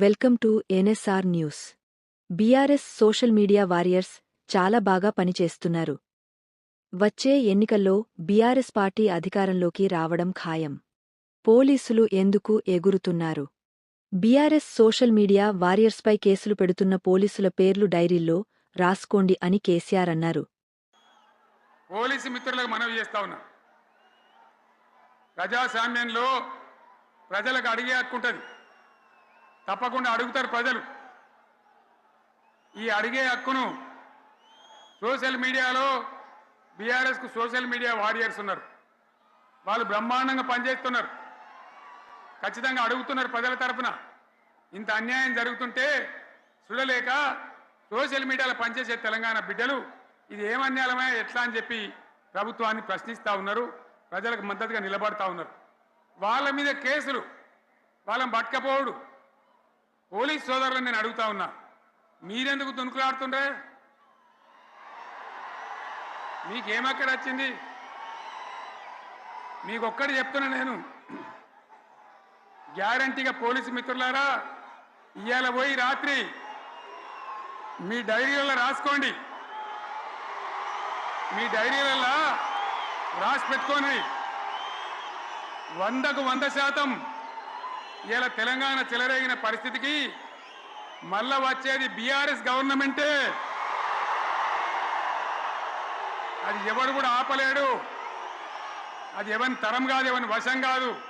Welcome to NSR news. BRS social media warriors చాలా బాగా పనిచేస్తున్నారు. వచ్చే ఎన్నికల్లో బీఆర్ఎస్ పార్టీ అధికారంలోకి రావడం ఖాయం. పోలీసులు ఎందుకు ఎగురుతున్నారు? బీఆర్ఎస్ సోషల్ మీడియా వారియర్స్పై కేసులు పెడుతున్న పోలీసుల పేర్లు డైరీల్లో రాసుకోండి అని కేసీఆర్ అన్నారు. పోలీసు మిత్రులకు మనవి చేస్తా ఉన్నా. ప్రజాస్వామ్యంలో ప్రజలకు అడిగే తప్పకుండా అడుగుతారు ప్రజలు. ఈ అడిగే హక్కును సోషల్ మీడియాలో బీఆర్ఎస్కు సోషల్ మీడియా వారియర్స్ ఉన్నారు. వాళ్ళు బ్రహ్మాండంగా పనిచేస్తున్నారు. ఖచ్చితంగా అడుగుతున్నారు ప్రజల తరఫున ఇంత అన్యాయం జరుగుతుంటే చూడలేక సోషల్ మీడియాలో పనిచేసే తెలంగాణ బిడ్డలు ఇది ఏం ఎట్లా అని చెప్పి ప్రభుత్వాన్ని ప్రశ్నిస్తూ ఉన్నారు. ప్రజలకు మద్దతుగా నిలబడతా ఉన్నారు. వాళ్ళ మీద కేసులు వాళ్ళని పట్టకపోవడు. పోలీస్ సోదరులను నేను అడుగుతా ఉన్నా. మీరెందుకు దునుకులాడుతుండే మీకేమక్కడ వచ్చింది? మీకు చెప్తున్నా నేను. గ్యారంటీగా పోలీసు మిత్రులారా ఇవాళ పోయి రాత్రి మీ డైరీలలో రాసుకోండి. మీ డైరీలలో రాసి పెట్టుకొని వందకు వంద శాతం ఇలా తెలంగాణ చెలరేగిన పరిస్థితికి మళ్ళా వచ్చేది బీఆర్ఎస్ గవర్నమెంటే. అది ఎవడు కూడా ఆపలేడు. అది ఎవరి తరం కాదు ఎవరి వశం కాదు.